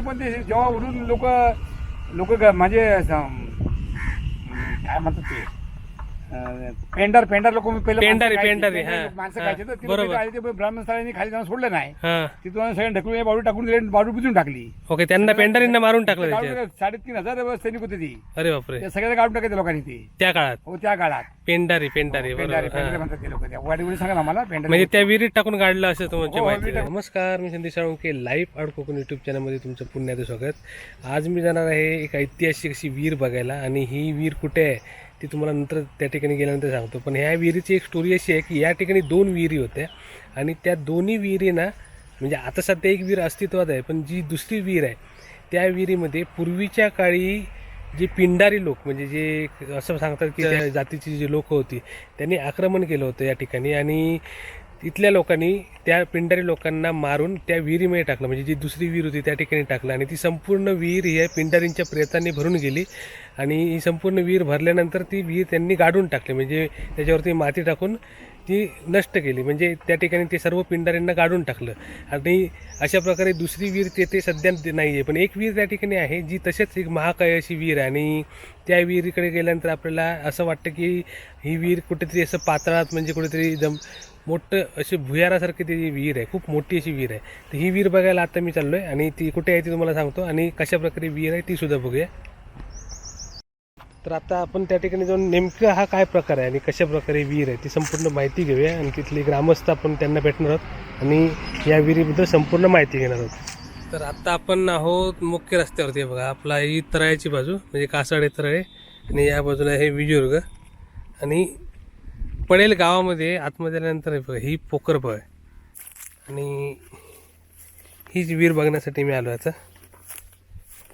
तरी पण ते जेव्हा उडून लोक लोक म्हणजे असं, काय म्हणतात ते? पेंडर पेंडर लोक पहिले पेंडारी. पेंडारी, हा, माणसं हा, खायचे तर ते बरोबर. लोकं आले ते ब्राह्मण स्थळांनी खाली जाऊन सोडलं नाही. हा. तिथून सगळ्यांनी ढकलून बाजू टाकून दिले बाजू बुजून टाकली. ओके त्यांना पेंडारींना मारून टाकलं त्याच्यात. काढून साडेतीन हजार सैनिक होते ती. अरे बापरे. ते सगळ्यांना काढून टाकायचे लोकांनी ते. त्या काळात. हो त्या काळात. पेंडारी पेंडारी पेंडारी बरोबर. पेंडारी हा. म्हणतात ते लोक. सांगा ना मला पेंडारी म्हणजे त्या विहिरीत टाकून काढलं असं तुमची हो, माहिती विहिरीत आहे. नमस्कार मी Sandesh Salunke live art Konkan YouTube चॅनलमध्ये तुमचं पुण्याचं स्वागत. आज मी जाणार आहे एक ऐतिहासिक अशी विहीर बघायला. आणि ही विहीर कुठे आहे? ती तुम्हाला नंतर त्या ठिकाणी गेल्यानंतर सांगतो. पण ह्या विहिरीची एक स्टोरी अशी आहे की या ठिकाणी दोन विहिरी होत्या आणि त्या दोन्ही विहिरी ना म्हणजे आता सध्या एक विहीर अस्तित्वात आहे पण जी दुसरी विहीर आहे त्या विहिरीमध्ये पूर्वीच्या काळी जे पिंडारी लोक म्हणजे जे असं सांगतात की त्या जातीची जी लोक होती त्यांनी आक्रमण केलं होतं या ठिकाणी आणि तिथल्या लोकांनी त्या पिंडारी लोकांना मारून त्या विहिरीमध्ये टाकलं. म्हणजे जी दुसरी विहीर होती त्या ठिकाणी टाकलं आणि ती संपूर्ण विहीर ही पिंडारींच्या प्रेतांनी भरून गेली. आणि ही संपूर्ण विहीर भरल्यानंतर ती विहीर त्यांनी गाडून टाकली. म्हणजे त्याच्यावरती माती टाकून ती नष्ट केली. म्हणजे त्या ठिकाणी ते सर्व पिंडाऱ्यांना गाडून टाकलं. आणि अशा प्रकारे दुसरी विहीर तेथे सध्या नाही आहे पण एक विहीर त्या ठिकाणी आहे जी तसेच एक महाकाय अशी विहीर आहे. आणि त्या विहिरीकडे गेल्यानंतर आपल्याला असं वाटतं की ही विहीर कुठेतरी असं पातळात म्हणजे कुठेतरी एकदम मोठं अशी भुयारासारखी ती विहीर आहे. खूप मोठी अशी विहीर आहे. तर ही विहीर बघायला आता मी चाललो आहे आणि ती कुठे आहे ती तुम्हाला सांगतो. आणि कशा प्रकारे विहीर आहे ती सुद्धा बघूया. तर आता आपण त्या ठिकाणी जाऊन नेमकं हा काय प्रकार आहे आणि कशा प्रकारे विहीर आहे ती संपूर्ण माहिती घेऊया आणि तिथली ग्रामस्थ आपण त्यांना भेटणार आहोत आणि या विहिरीबद्दल संपूर्ण माहिती घेणार आहोत. तर आता आपण आहोत मुख्य रस्त्यावरती बघा आपला ही तराळ्याची बाजू म्हणजे कासाडे तराळे आणि या बाजूला हे विजयदुर्ग आणि पडेल गावामध्ये आतमध्ये आल्यानंतर बघा ही पोकरब आहे आणि हीच विहीर बघण्यासाठी मी आलो आता.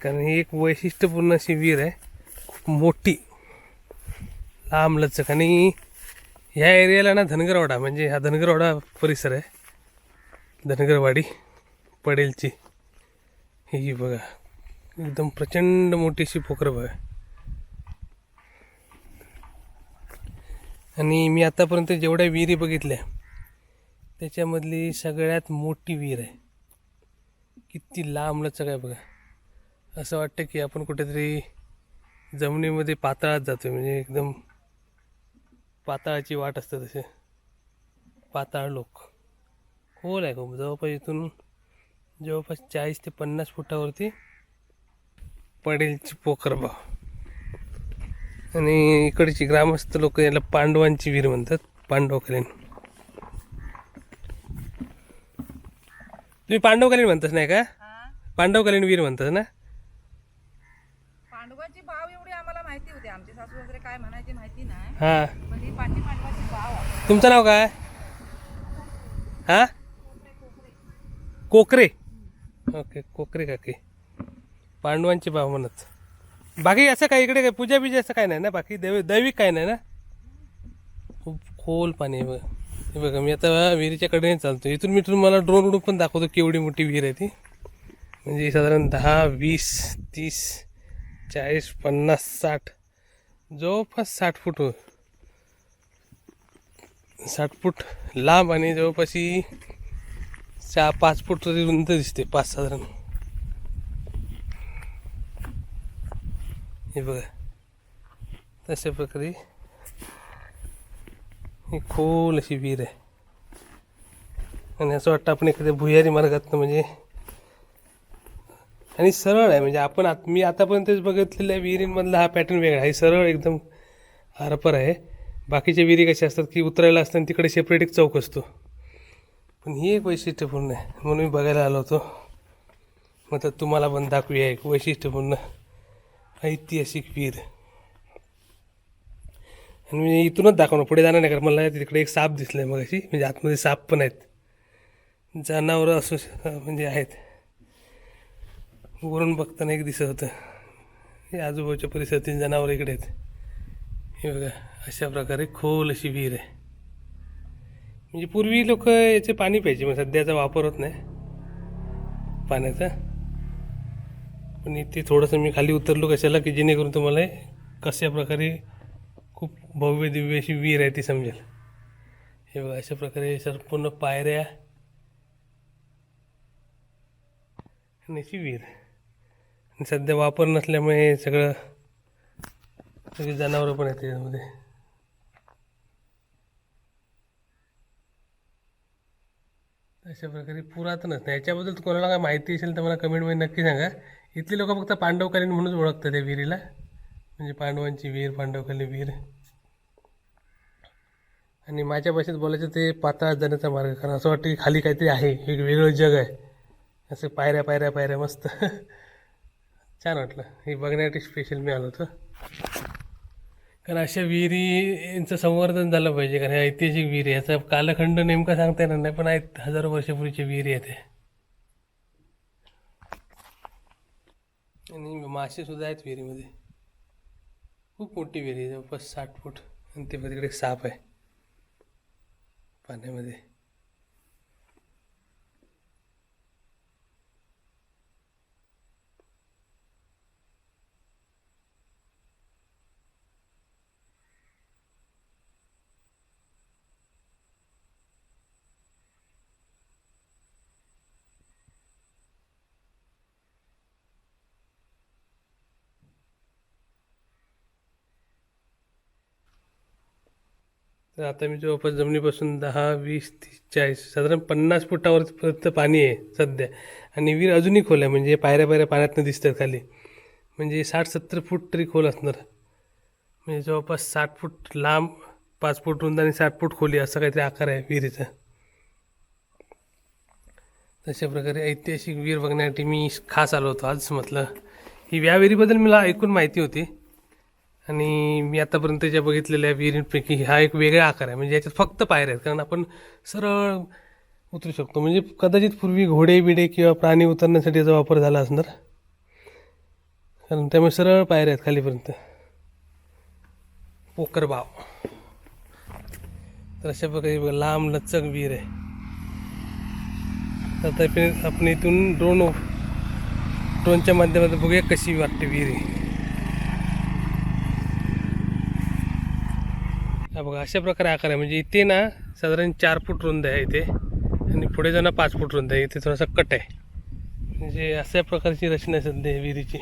कारण ही एक वैशिष्ट्यपूर्ण अशी विहीर आहे. मोठी. लांबलचक. आणि ह्या एरियाला ना धनगरवाडा म्हणजे हा धनगरवाडा परिसर आहे. धनगरवाडी पडेलची. ही बघा एकदम प्रचंड मोठी अशी बघा. आणि मी आतापर्यंत जेवढ्या विहिरी बघितल्या त्याच्यामधली सगळ्यात मोठी विहीर आहे. किती लांबलचक आहे बघा. असं वाटतं की आपण कुठेतरी जमिनीमध्ये पाताळात जातो म्हणजे एकदम पाताळाची वाट असते तसे पाताळ लोक. खोल आहे खूप. जवळपास इथून जवळपास चाळीस ते पन्नास फुटावरती पडेलची पोखरबा आणि इकडची ग्रामस्थ लोक याला पांडवांची विहीर म्हणतात पांडवकालीन तुम्ही पांडवकालीन म्हणतास नाही का? पांडवकालीन वीर म्हणतास ना पांडवांची भाव एवढी आम्हाला माहिती होती आमचे सासू वगैरे काय म्हणायची माहिती नाही. हां. पण ही पांडी पांडवाची भाव आहे. तुमचं नाव काय? हा? कोकरे. ओके कोकरे काके. पांडवांची भाव म्हणत. बाकी असं काय इकडे काय पूजा बिजा असं काय नाही ना? बाकी दैव दैविक काय नाही ना? खूप खोल पाणी आहे बघा. हे बघा मी आता विहिरीच्या कडेने चालतो इथून मी तुम्हाला ड्रोन उडून पण दाखवतो केवढी मोठी विहीर आहे ती. म्हणजे साधारण दहा वीस तीस चाळीस पन्नास साठ जवळपास साठ फूट हो साठ फूट लांब आणि जवळपास ही चार पाच फूट तरी रुंद दिसते पाच साधारण हे बघा. तशा प्रकारे ही खोल अशी विहीर आहे. आणि असं वाटतं आपण एखाद्या भुयारी मार्गातनं म्हणजे आणि सरळ आहे म्हणजे आपण आत मी आतापर्यंत बघितलेल्या विहिरींमधला हा पॅटर्न वेगळा आहे. सरळ एकदम हारपर आहे. बाकीच्या विहिरी कशा असतात की उतरायला असताना तिकडे सेपरेट एक चौक असतो. पण ही एक वैशिष्ट्यपूर्ण आहे म्हणून मी बघायला आलो होतो. म्हटलं तुम्हाला पण दाखवूया एक वैशिष्ट्यपूर्ण ऐतिहासिक विहीर. आणि मी इथूनच दाखवणार पुढे जाणार नाही कारण मला तिकडे एक साप दिसला आहे मग अशी म्हणजे आतमध्ये साप पण आहेत. जनावरं असू म्हणजे आहेत. वरून बघताना एक दिसत होतं. हे आजूबाजूच्या परिसरातील जनावर इकडे आहेत. हे बघा अशा प्रकारे खोल अशी विहीर आहे. म्हणजे पूर्वी लोक याचे पाणी प्यायचे मग सध्याचा वापर होत नाही पाण्याचा. पण इथे थोडंसं मी खाली उतरलो कशाला की जेणेकरून तुम्हाला कशा प्रकारे खूप भव्य दिव्य अशी विहीर आहे ती समजेल. हे बघा अशा प्रकारे संपूर्ण पायऱ्या आणि अशी विहीर आहे. सध्या वापर नसल्यामुळे सगळं सगळी जनावरं पण आहेत त्याच्यामध्ये अशा प्रकारे पुरातनच नाही. याच्याबद्दल कोणाला काय माहिती असेल तर मला कमेंटमध्ये नक्की सांगा. इथली लोक फक्त पांडवकालीन म्हणूनच ओळखतात त्या विहिरीला. म्हणजे पांडवांची विहीर पांडवकालीन विहीर. आणि माझ्या भाषेत बोलायचं ते पाताळ जाण्याचा मार्ग. कारण असं वाटतं की खाली काहीतरी आहे. एक वेगळं जग आहे. असं पायऱ्या पायऱ्या पायऱ्या मस्त. छान वाटलं. हे बघण्यासाठी स्पेशल मी आलो होतो. कारण अशा विहिरी यांचं संवर्धन झालं पाहिजे कारण ह्या ऐतिहासिक विहिरी याचा कालखंड नेमका सांगता येणार नाही पण आहेत हजारो वर्षापूर्वीची विहिरी आहे आणि मासे सुद्धा आहेत विहिरीमध्ये. खूप मोठी विहिरी आहे जवळपास साठ फूट. आणि ते तिकडे साप आहे. पाण्यामध्ये. तर आता मी जवळपास जमिनीपासून दहा वीस तीस चाळीस साधारण पन्नास फुटावरपर्यंत पाणी आहे सध्या. आणि विहीर अजूनही खोल आहे म्हणजे पायऱ्या पायऱ्या पाण्यातनं दिसतात खाली. म्हणजे साठ सत्तर फूट तरी खोल असणार. म्हणजे जवळपास साठ फूट लांब पाच फूट रुंद आणि साठ फूट खोली असा काहीतरी आकार आहे विहिरीचा. तशा प्रकारे ऐतिहासिक विहीर बघण्यासाठी मी खास आलो होतो आज म्हटलं. ही या विहिरीबद्दल मला ऐकून माहिती होती. आणि मी आतापर्यंत ज्या बघितलेल्या विहिरींपैकी हा एक वेगळा आकार आहे. म्हणजे याच्यात फक्त पायऱ्या आहेत. कारण आपण सरळ उतरू शकतो. म्हणजे कदाचित पूर्वी घोडे बिडे किंवा प्राणी उतरण्यासाठी याचा वापर झाला असणार. कारण त्यामुळे सरळ पायऱ्या आहेत खालीपर्यंत. पोकर बाव. तर अशा प्रकारे बघा लांब लचक विहीर आहे. आता आपण आपण इथून ड्रोन ड्रोनच्या माध्यमातून बघूया कशी वाटते विहीर हा बघा अशा प्रकारे आकार आहे. म्हणजे इथे ना साधारण चार फूट रुंद आहे इथे. आणि पुढे जाणं पाच फूट रुंद आहे. इथे थोडासा कट आहे. म्हणजे अशा प्रकारची रचना आहे सध्या विहिरीची.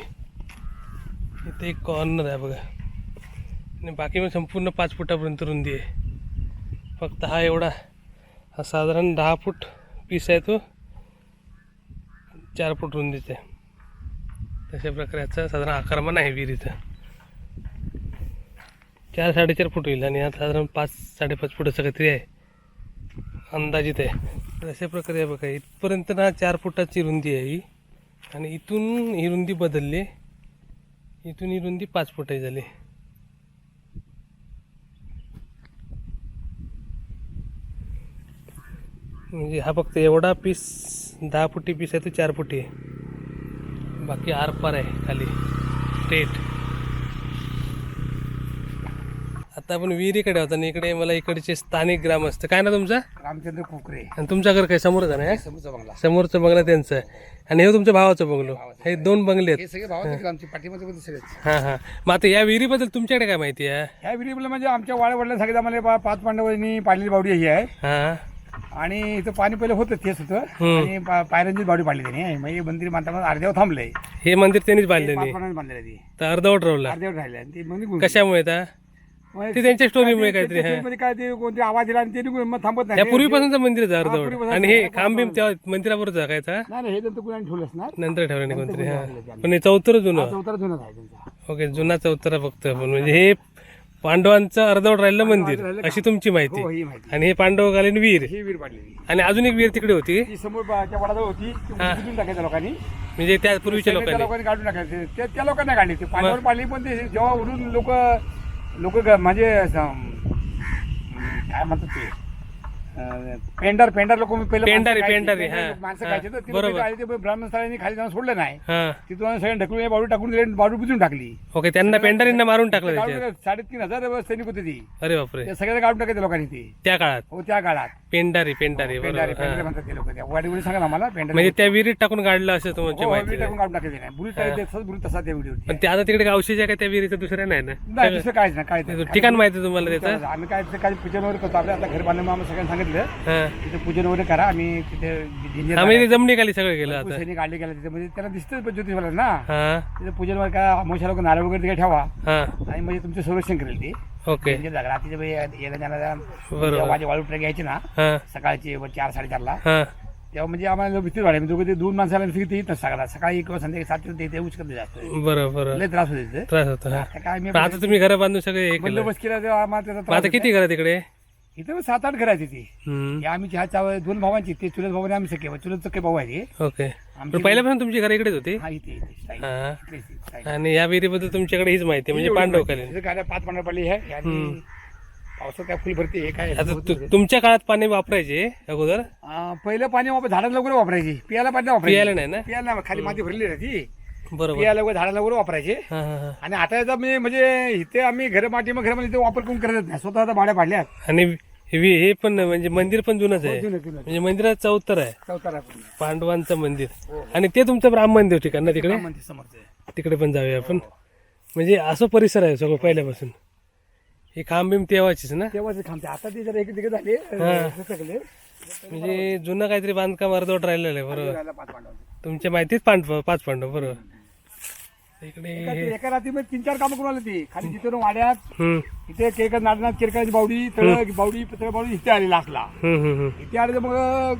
इथे एक कॉर्नर आहे बघा. आणि बाकी मग संपूर्ण पाच फुटापर्यंत रुंदी आहे. फक्त हा एवढा. हा साधारण दहा फूट पीस आहे तो. चार फूट रुंदीचा आहे. तशा प्रकारे साधारण आकारमान आहे विहिरीचा. चार साडेचार फूट होईल आणि आता साधारण पाच साडेपाच फुटाचं काहीतरी आहे. अंदाजित आहे. तर अशा प्रकारे आहे बघा इथपर्यंत ना चार फुटाची रुंदी आहे ही. आणि इथून ही रुंदी बदलली. इथून ही रुंदी पाच फुटाची झाली. म्हणजे हा फक्त एवढा पीस दहा फुटी पीस आहे तो चार फुटी आहे. बाकी आरपार आहे खाली. स्ट्रेट आता आपण विहिरीकडे होता आणि इकडे मला इकडचे स्थानिक ग्रामस्थ. काय ना तुमचा? रामचंद्र कुकरे आणि तुमच्या घर काय समोरच आहे ना हे? समोरचा बंगला. समोरचं बंगला त्यांचं. आहे आणि हे तुमच्या भावाचं बंगलो. हे दोन बंगले आहेत. हे आमची पाठीमध्ये पण सगळेच. हां हां. मग आता या विहिरीबद्दल तुमच्याकडे काय माहिती आहे? ह्या विहिरीला म्हणजे आमच्या वाड्या वडिला सगळे आम्हाला पाच पांडवांनी पाडलेली बावडी ही आहे. हां. आणि इथं पाणी पहिलं होतं तेच होतं. आणि पा- पायऱ्यांचीच बावडी पाडली त्यांनी. म्हणजे मंदिर बांधताना अर्ध्यावर थांबलंय. हे मंदिर त्यांनीच बांधले पाच पांडवांनी बांधलेलं ती. तर अर्धवट राहिला. अर्ध्यावर राहिले. आणि ते मग निघून कशामुळे आता? मग ते त्यांच्या स्टोरीमुळे काय काहीतरी काय ते कोणते आवाज दिला आणि ते निघून मग थांबत नाही. या पूर्वीपासूनचं मंदिर आहे अर्धवट. पूर्वीपासून आणि हे. खांब बिंब त्या मंदिराबरोबर जागायचा नाही नाही, हे नंतर कुणाने ठेवलं असणार? नंतर ठेवलं नाही कोणतरी हां. पण हे चौथर जुनं. उतारा जुनाच आहे त्यांचा. ओके जुना चौथरा फक्त आपण म्हणजे हे पांडवांचं अर्धवट राहिलं मंदिर अशी तुमची हो माहिती. ही माहिती. आणि हे पांडवकालीन विहीर ही वीर पाडलेली. आणि अजून एक विहीर तिकडे होती. ती समोर बा- त्या वडाजवळ होती. ती टाकायच्या लोकांनी. म्हणजे त्या पूर्वीच्या त्या लोकांनी. लोकांनी काढून टाकायचे त्या त्या लोकांना काढली. ती पाण्यावर पाडली पण ते जेव्हा उडून लोक लोक म्हणजे असं, काय म्हणतात ते? पेंडर पेंडर लोक पहिले पेंडारी. पेंडारी, हा, माणसं हा, खायचे तर ते बरोबर. लोकं आले ते ब्राह्मणस्थळांनी खाली जाऊन सोडलं नाही. हां. तिथून सगळ्यांनी ढकलून बाजू टाकून दिले बाजू बुजून टाकली. ओके त्यांना पेंडारींना मारून टाकलं त्याच्यात. काढून साडेतीन हजार सैनिक होते ती. अरे बापरे. ते सगळ्यांना काढून टाकायचे लोकांनी ती. त्या काळात. हो त्या काळात. पेंडारी पेंडारी पेंडारी बरोबर. पेंडारी हां. म्हणतात ते लोक त्या. वाडी वडी सांगा आम्हाला पेंडारी म्हणजे त्या विहिरीत टाकून काढलं असं तुमची हो, माहिती वीट टाकून काढून टाकायचे नाही. बुरी टाकायचे तसंच बुरी तसा त्या व्हिडिओ पण ते आता तिकडे काय अवशेष आहे का त्या विहिरीचं दुसऱ्या नाही ना? नाही दुसरं काहीच नाही काय ठिकाण माहिती तुम्हाला त्याचं? आम्ही काय ते काही पिक्चर वगैरे करतो. आपल्या आता घर बांधल्यामुळे आम्हाला सगळ्यांना सांगितलं हा. तिथे पूजन वगैरे करा आम्ही तिथे जमनी खाली सगळं केलं सैनिक काढले गेले तिथे. म्हणजे त्याला दिसतं पण ज्योतिष मला ना. हा. तिथे पूजन वगैरे करा अमोशा लोक नारळ वगैरे तिथे ठेवा. आणि म्हणजे तुमचं संरक्षण करेल ते. ओके. म्हणजे तिथे बाई येणं बरोबर. माझे वाळू ट्रॅक घ्यायचे ना हा. सकाळची चार साडेचारला. हा. तेव्हा म्हणजे आम्हाला भीती वाढली म्हणजे दोघं ते दोन माणसाला तिथे येत सकाळला सकाळी किंवा संध्याकाळी सात ते ते उचकत जास्त. बरं बरं लय त्रास होते त्रास होतो आता काय मी आता तुम्ही घरं बांधून सगळे बंदोबस्त केला तेव्हा आम्हाला आता किती घरं तिकडे? इथं सात आठ घर आहेत ती. हम्म, आम्ही चहा चावं दोन भावांची ते चुलत आणि आम्ही सखे चुलत सखे भाऊ आहे ते ओके. आमची- पण पहिल्यापासून तुमची घरं इकडेच होती? हा इथे इथे साई- हा. इथेच, साई. आणि या विहिरीबद्दल तुमच्याकडे हीच माहिती आहे म्हणजे एवढी पांडव माहिती. कालीन इथं पाच पांढर पडली आहे. आणि पावसात काय फुल भरते हे काय आता तु- तुमच्या काळात पाणी वापरायचे अगोदर? पहिलं पाणी वापर झाडाला वगैरे वापरायची. पियाला पाणी वापरायची. पियाला नाही ना? पियाला नाही, खाली माती भरली आहे ती. बरोबर. झाडाला वगैरे वापरायचे. हा हा हा. आणि आता याचा म्हणजे म्हणजे इथे आम्ही घर माती मग घरामध्ये इथे वापर करून करत नाही. स्वतः आता भाड्या पाडल्यात. आणि हे हे पण म्हणजे मंदिर पण जुनच आहे. जुनं जुनं. म्हणजे मंदिरात चौतर आहे. पांडवांचं मंदिर. आणि ते तुमचं ब्राह्मण देव ठिकाण ना तिकडे? समोरचं आहे. तिकडे पण जाऊया आपण. म्हणजे असं परिसर आहे सगळं पहिल्यापासून. हे खांबीम तेव्हाचीच ना? तेव्हाच थांबते आता ते जरा इकडे तिकडे झाले हा. सगळे म्हणजे जुनं काहीतरी बांधकाम अर्धवट राहिलेलं आहे बरोबर. राहिला पाच पांडव तुमच्या माहितीत पांडव पाच पांडव बरोबर. इकडे एका- रात्रीमध्ये तीन चार कामं करून आले ती. खाली तिथे वाड्यात इथे केकर नाटनाथ केरकराची बावडी तळ बावडी पत्र बावडी इथे आली लाखला. इथे आले तर मग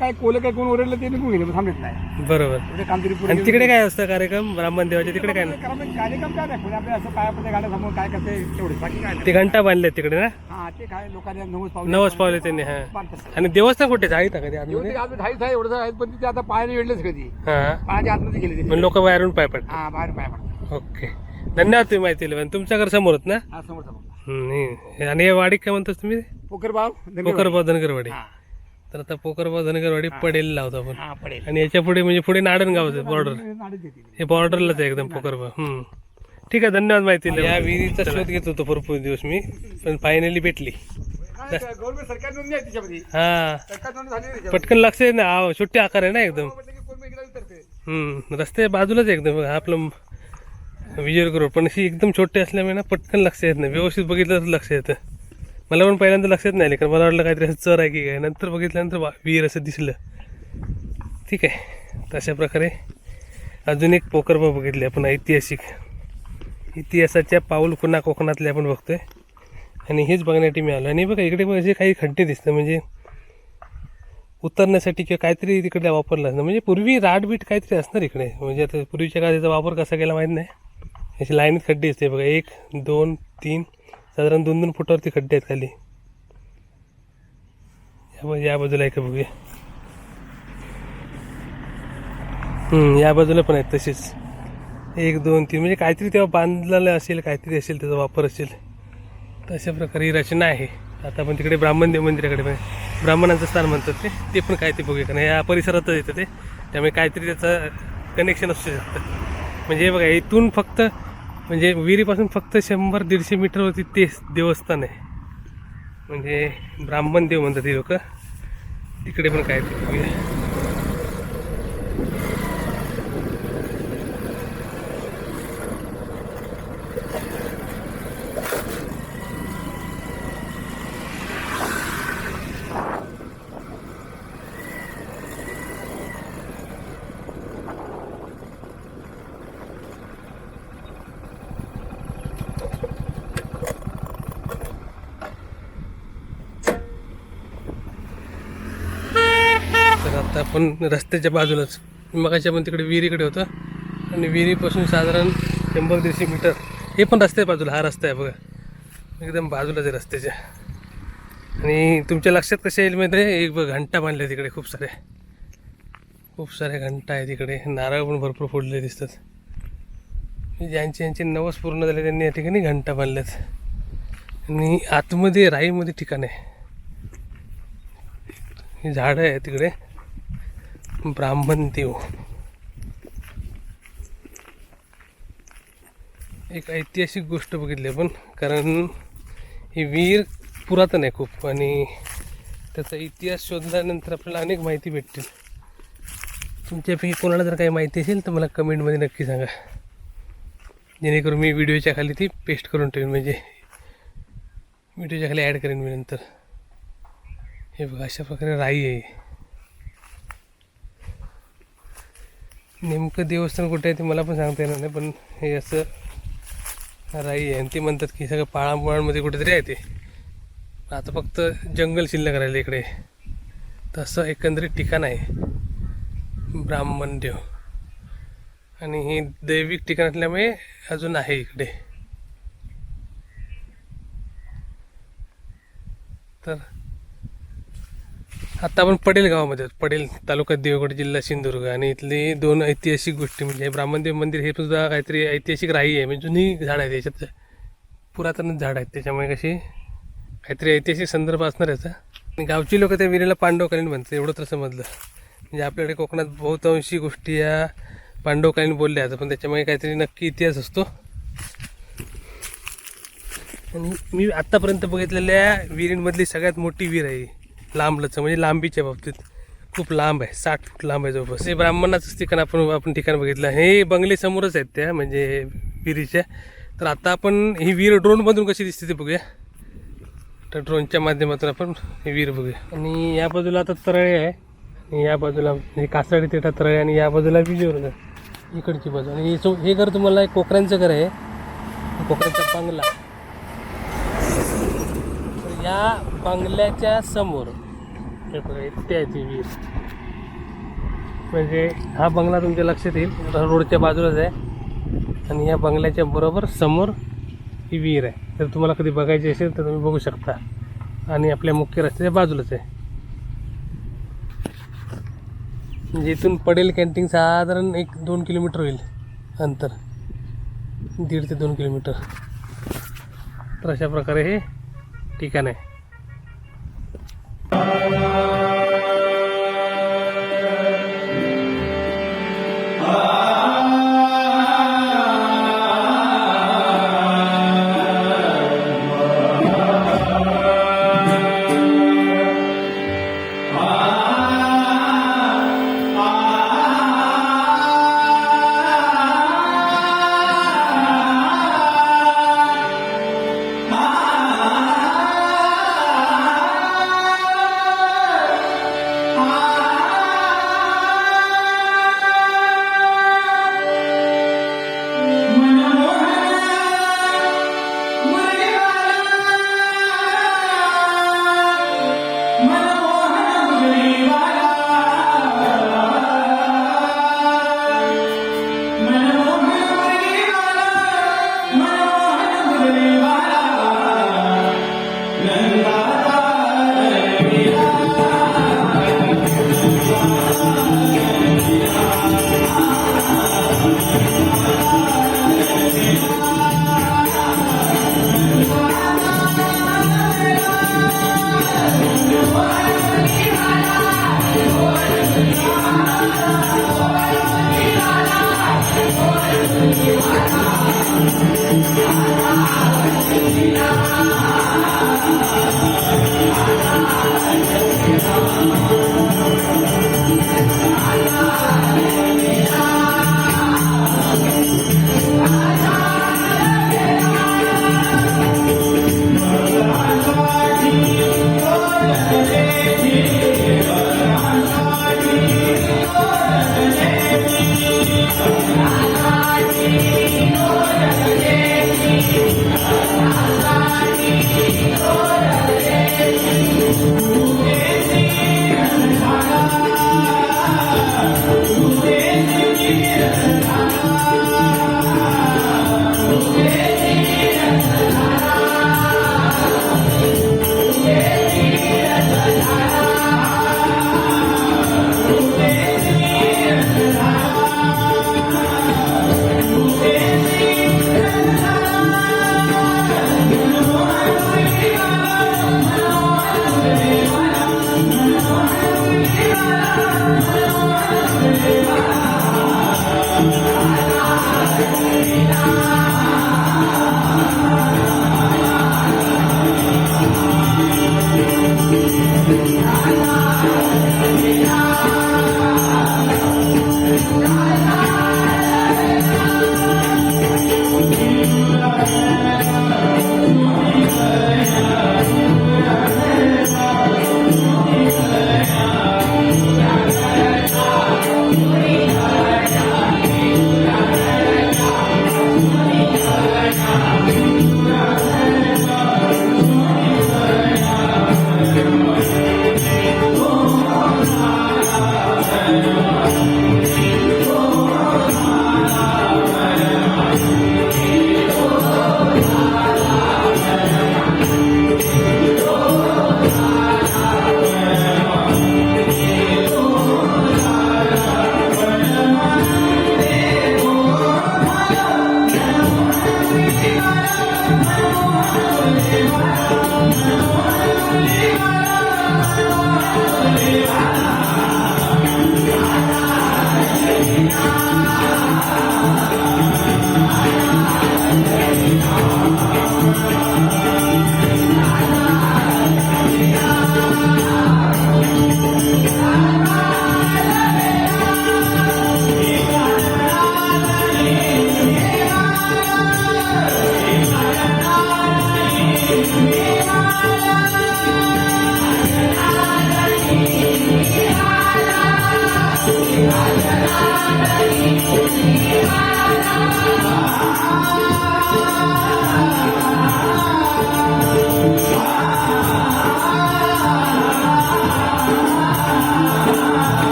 काय कोलं काय कोण ओरडलं ते निघून गेले थांबत नाही. बरोबर. आणि तिकडे काय असतं कार्यक्रम? ब्राह्मण देवाचे तिकडे काय कार्यक्रम काय नाही आपल्या असं पायामध्ये गाड्या समोर काय करते तेवढे. बाकी काय ते घंटा बांधले तिकडे ना? हा ते काय लोकांनी नवस पावले. नवस पावले त्यांनी हा. आणि देवस्थान कुठे का कधी एवढे पण तिथे आता पायाने वेळलेच कधी. पायाच्या आतमध्ये गेले ते. लोक बाहेरून पाय पडतात. बाहेर पाय पडतात. ओके. धन्यवाद तुम्ही माहिती दिली. तुमच्या घर समोरच ना? हा समोर समोर. हम्म, नाही. आणि हे वाडी काय म्हणतोस तुम्ही? पोकरबाव पोकरबाव धनगरवाडी. हा. तर आता पोकरबाव धनगरवाडी पडेल लावतो आपण. हा पडेल. आणि याच्यापुढे म्हणजे पुढे नाडणगावचं बॉर्डर नाडीच हे बॉर्डरलाच आहे एकदम पोकरबाव हम्म. ठीक आहे धन्यवाद माहिती दिली. या विहिरीचा शोध घेत होतो भरपूर दिवस मी पण फायनली भेटली. गव्हर्नमेंट सरकार नोंदणी आहे त्याच्यामध्ये हा. सरकार नोंदणी झाली आहे त्याच्यामध्ये. पटकन लक्ष आहे ना आ, सुट्टी आकार आहे ना एकदम. कोण उतरते. हम्म रस्ते बाजूलाच आहे एकदम. हा आपलं विजय करोड पण अशी एकदम छोटे असल्यामुळे ना पटकन लक्ष येत नाही. व्यवस्थित बघितलं तर लक्ष येतं. मला पण पहिल्यांदा लक्षात नाही आले कारण मला वाटलं काहीतरी असं चर आहे की काय. नंतर बघितल्यानंतर वा विहीर असं दिसलं. ठीक आहे. तशा प्रकारे अजून एक पोकरबा बघितली आपण ऐतिहासिक. इतिहासाच्या पाऊल कुणा कोकणातले आपण बघतोय. आणि हेच बघण्यासाठी मी आलो आणि बघा इकडे पण असे काही खड्डे दिसतं म्हणजे उतरण्यासाठी किंवा काहीतरी तिकडे वापरलं असणार म्हणजे पूर्वी राडबीट काहीतरी असणार इकडे. म्हणजे आता पूर्वीच्या काळाचा वापर कसा केला माहीत नाही. याची लाईनीत खड्डे असते बघा. एक दोन तीन. साधारण दोन दोन फुटावरती खड्डे आहेत खाली. या बाजूला एक बघूया. या बाजूला पण आहेत तसेच एक दोन तीन. म्हणजे काहीतरी तेव्हा बांधलेलं असेल काहीतरी असेल त्याचा वापर असेल. तशा प्रकारे ही रचना आहे. आता आपण तिकडे ब्राह्मण देव मंदिराकडे पण ब्राह्मणांचं स्थान म्हणतात ते. ते पण काहीतरी बघूया. कारण या परिसरातच येतं ते. त्यामुळे काहीतरी त्याचं कनेक्शन असू शकतं. म्हणजे हे बघा इथून फक्त म्हणजे विहिरीपासून फक्त शंभर दीडशे मीटरवरती ते देवस्थान आहे. म्हणजे ब्राह्मण देव म्हणतात ते लोक. तिकडे पण काय बघूया तर आता आपण रस्त्याच्या बाजूलाच. मगाच्या पण तिकडे विहिरीकडे होतं. आणि विहिरीपासून साधारण शंभर दीडशे मीटर. हे पण रस्त्या बाजूला हा रस्ता आहे बघा. एकदम बाजूलाच आहे रस्त्याच्या. आणि तुमच्या लक्षात कसे येईल माहिती आहे एक बघ घंटा बांधले तिकडे खूप सारे. खूप सारे घंटा आहे तिकडे. नारळ पण भरपूर फोडले दिसतात. ज्यांचे यांचे नवस पूर्ण झाले त्यांनी या ठिकाणी घंटा बांधल्यात. आणि आतमध्ये राईमध्ये ठिकाण आहे. ही झाडं आहे तिकडे. ब्राह्मण देव. एक ऐतिहासिक गोष्ट बघितली आपण कारण ही विहीर पुरातन आहे खूप आणि त्याचा इतिहास शोधल्यानंतर आपल्याला अनेक माहिती भेटतील. तुमच्यापैकी कोणाला जर काही माहिती असेल तर मला कमेंटमध्ये नक्की सांगा. जेणेकरून मी व्हिडिओच्या खाली ती पेस्ट करून ठेवेन म्हणजे व्हिडिओच्या खाली ॲड करेन मी नंतर. हे बघा अशा प्रकारे राई आहे. नेमकं देवस्थान कुठे आहे ते मला पण सांगता येणार नाही पण हे असं राई आहे. आणि ते म्हणतात की सगळं पाळामुळांमध्ये कुठेतरी आहे ते. आता फक्त जंगल शिल्लक राहिले इकडे. तसं एकंदरीत ठिकाण आहे. ब्राह्मण देव. आणि हे दैविक ठिकाण असल्यामुळे अजून आहे इकडे. तर आता आपण पडेल गावामध्ये. पडेल तालुका देवगड जिल्हा सिंधुदुर्ग आणि इथली दोन ऐतिहासिक गोष्टी म्हणजे ब्राह्मणदेव मंदिर हे सुद्धा काहीतरी ऐतिहासिक राही आहे. म्हणजे जुनी झाड आहेत त्याच्यात पुरातन झाड आहेत. त्याच्यामुळे कशी काहीतरी ऐतिहासिक संदर्भ असणार याचा. आणि गावची लोक त्या विहिरीला पांडवकालीन म्हणतात एवढं तर समजलं. म्हणजे आपल्याकडे कोकणात बहुतांशी गोष्टी या पांडवकालीन बोलल्या जातात पण त्याच्यामुळे काहीतरी नक्की इतिहास असतो. आणि मी आत्तापर्यंत बघितलेल्या विहिरींमधली सगळ्यात मोठी विहीर आहे. लांबलचं म्हणजे लांबीच्या बाबतीत. खूप लांब आहे साठ फूट लांब आहे जवळपास. हे ब्राह्मणाचंच ठिकाण आपण आपण ठिकाण बघितलं. हे बंगले समोरच आहेत त्या म्हणजे विहिरीच्या. तर आता आपण ही विहीर ड्रोनमधून कशी दिसते ते बघूया. तर ड्रोनच्या माध्यमातून आपण ही विहीर बघूया. आणि या बाजूला आता तरळे आहे. आणि या बाजूला म्हणजे कासाडी तिटा तरळे आणि या बाजूला विजेवर इकडची बाजू. आणि हे सो हे घर तुम्हाला एक कोकऱ्यांचं घर आहे. कोकऱ्यांचा बंगला. तर या बंगल्याच्या समोर हे बघा इथे आहे ती विहीर म्हणजे हा बंगला तुमच्या लक्षात येईल. रोडच्या बाजूलाच आहे. आणि या बंगल्याच्या बरोबर समोर ही विहीर आहे. जर तुम्हाला कधी बघायची असेल तर तुम्ही बघू शकता. आणि आपल्या मुख्य रस्त्याच्या बाजूलाच आहे. म्हणजे इथून पडेल कॅन्टीन साधारण एक दोन किलोमीटर होईल अंतर. दीड ते दोन किलोमीटर. तर अशा प्रकारे हे ठिकाण आहे. Bye.